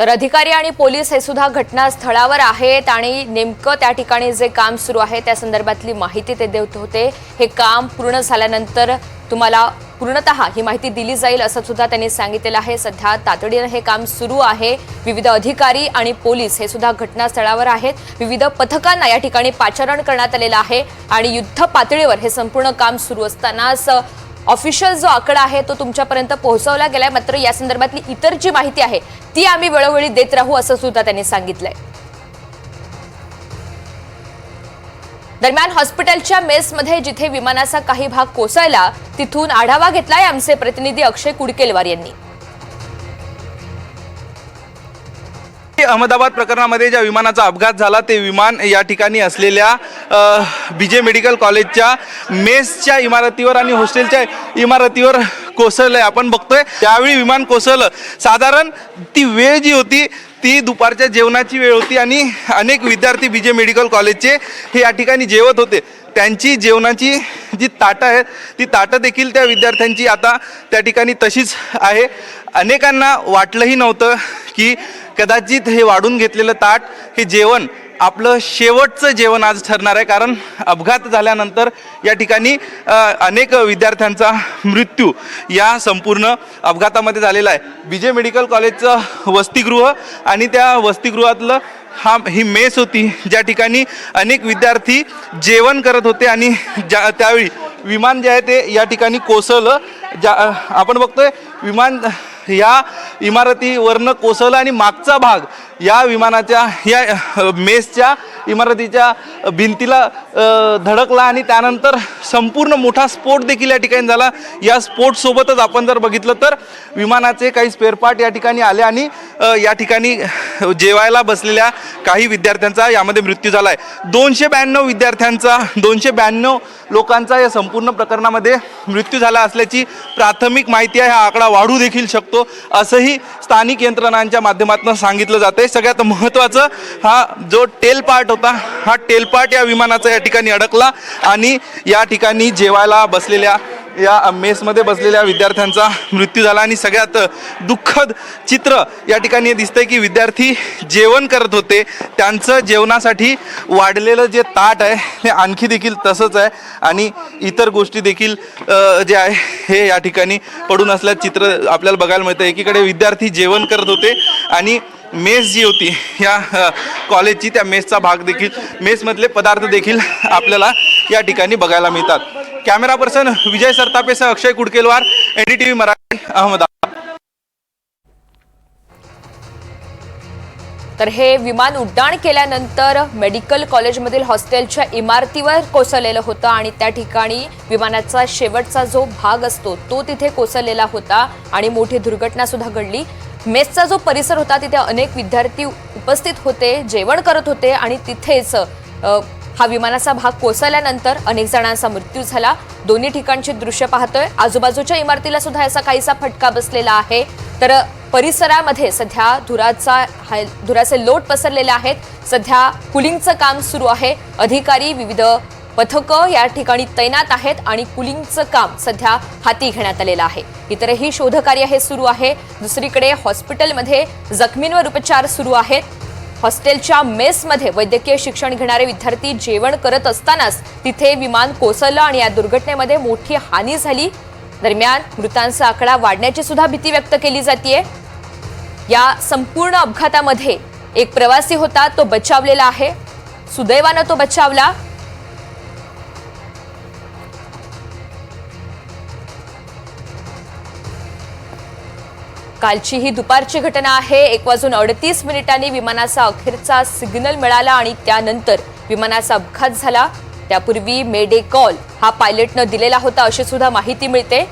तर अधिकारी आणि पोलीस हे सुद्धा घटनास्थळावर आहेत आणि नेमकं त्या ठिकाणी जे काम सुरू आहे त्या संदर्भातली माहिती ते देत होते. हे काम पूर्ण झाल्यानंतर तुम्हाला पूर्णतः ही माहिती दिली जाईल असं सुद्धा त्यांनी सांगितलेलं आहे. सध्या तातडीनं हे काम सुरू आहे. विविध अधिकारी आणि पोलीस हे सुद्धा घटनास्थळावर आहेत. विविध पथकांना या ठिकाणी पाचारण करण्यात आलेलं आहे आणि युद्ध पातळीवर हे संपूर्ण काम सुरू असतानाच ऑफिशियल जो आकडा आहे तो तुमच्यापर्यंत पोहोचवला गेलाय. मात्र या संदर्भातली इतर जी माहिती आहे ती आम्ही वेळोवेळी देत राहू असं सुद्धा त्यांनी सांगितलंय. दरम्यान हॉस्पिटलच्या मेसमध्ये जिथे विमानाचा काही भाग कोसळला तिथून आढावा घेतलाय आमचे प्रतिनिधी अक्षय कुडकेलवार यांनी. अहमदाबाद प्रकरणामध्ये ज्या विमानाचा अपघात झाला ते विमान या ठिकाणी असलेल्या बी जे मेडिकल कॉलेजच्या मेसच्या इमारतीवर आणि हॉस्टेलच्या इमारतीवर कोसळलं आहे आपण बघतोय त्यावेळी विमान कोसळलं. साधारण ती वेळ जी होती ती दुपारच्या जेवणाची वेळ होती आणि अनेक विद्यार्थी बी जे मेडिकल कॉलेजचे हे या ठिकाणी जेवत होते. त्यांची जेवणाची जी ताटं आहेत ती ताटं देखील त्या विद्यार्थ्यांची आता त्या ठिकाणी तशीच आहे. अनेकांना वाटलंही नव्हतं की कदाचित हे वाढून घेतलेलं ताट हे जेवण आपलं शेवटचं जेवण आज ठरणार आहे. कारण अपघात झाल्यानंतर या ठिकाणी अनेक विद्यार्थ्यांचा मृत्यू या संपूर्ण अपघातामध्ये झालेला आहे. बी जे मेडिकल कॉलेजचं वसतिगृह आणि त्या वसतिगृहातलं हा ही मेस होती ज्या ठिकाणी अनेक विद्यार्थी जेवण करत होते आणि ज्या त्यावेळी विमान जे आहे ते या ठिकाणी कोसळलं. ज्या आपण बघतोय विमान या इमारतीवरनं कोसळलं आणि मागचा भाग या विमानाच्या या मेसच्या इमारतीच्या भिंतीला धडकला आणि त्यानंतर संपूर्ण मोठा स्फोट देखील या ठिकाणी झाला. या स्फोटसोबतच आपण जर बघितलं तर विमानाचे काही स्पेअरपार्ट या ठिकाणी आले आणि या ठिकाणी जेवायला बसलेल्या काही विद्यार्थ्यांचा यामध्ये मृत्यू झाला आहे दोनशे ब्याण्णव विद्यार्थ्यांचा दोनशे ब्याण्णव लोकांचा या संपूर्ण प्रकरणामध्ये मृत्यू झाला असल्याची प्राथमिक माहिती आहे. हा आकडा वाढू देखील शकतो असंही स्थानिक यंत्रणांच्या माध्यमातून सांगितलं जाते सगळ्यात महत्त्वाचं हा जो टेल पार्ट होता हा टेल पार्ट या विमानाचा या ठिकाणी अडकला आणि या ठिकाणी जेवायला बसलेल्या या मेसमध्ये बसलेल्या विद्यार्थ्यांचा मृत्यू झाला आणि सगळ्यात दुःखद चित्र या ठिकाणी हे दिसतंय की विद्यार्थी जेवण करत होते. त्यांचं जेवणासाठी वाढलेलं जे ताट आहे हे आणखी देखील तसंच आहे आणि इतर गोष्टी देखील जे आहे हे या ठिकाणी पडून असल्या चित्र आपल्याला बघायला मिळतं एकीकडे विद्यार्थी जेवण करत होते आणि मेस जी होती या कॉलेजची त्या मेसचा भाग देखील मेसमधले पदार्थ देखील आपल्याला या ठिकाणी बघायला मिळतात. Camera person Vijay सरतापेसह Akshay Kudkelwar N D T V Marathi Ahmedabad. तर हे विमान उड्डाण केल्यानंतर मेडिकल कॉलेजमधील हॉस्टेलच्या इमारतीवर कोसळलेलं होतं आणि त्या ठिकाणी विमानाचा शेवटचा जो भाग असतो तो तिथे कोसळलेला होता आणि मोठी दुर्घटना सुद्धा घडली. मेसचा जो परिसर होता तिथे अनेक विद्यार्थी उपस्थित होते जेवण करत होते आणि तिथेच हा विमानाचा भाग कोसळल्यानंतर अनेक जणांचा मृत्यू झाला. दोन्ही ठिकाणची दृश्य पाहतोय. आजूबाजूच्या इमारतीला सुद्धा याचा काहीसा फटका बसलेला आहे. तर परिसरामध्ये सध्या धुराचा धुराचे लोट पसरलेले आहेत. सध्या कुलिंगचं काम सुरू आहे. अधिकारी विविध पथकं या ठिकाणी तैनात आहेत आणि कुलिंगचं काम सध्या हाती घेण्यात आलेलं आहे. इतरही शोधकार्य हे सुरू आहे. दुसरीकडे हॉस्पिटलमध्ये जखमींवर उपचार सुरू आहेत. हॉस्टेलच्या मेसमध्ये वैद्यकीय शिक्षण घेणारे विद्यार्थी जेवण करत असतानाच तिथे विमान कोसळलं आणि या दुर्घटनेमध्ये मोठी हानी झाली. दरम्यान मृतांचा आकडा वाढण्याची सुद्धा भीती व्यक्त केली जाते या संपूर्ण अपघातामध्ये एक प्रवासी होता तो बचावलेला आहे. सुदैवानं तो बचावला. कालची ही दुपारची घटना आहे. एक वाजून अडतीस मिनिटांनी विमानाचा अखेरचा सिग्नल मिळाला आणि त्यानंतर विमानाचा अपघात झाला. त्यापूर्वी मेडे कॉल हा पायलटनं दिलेला होता अशी सुद्धा माहिती मिळते.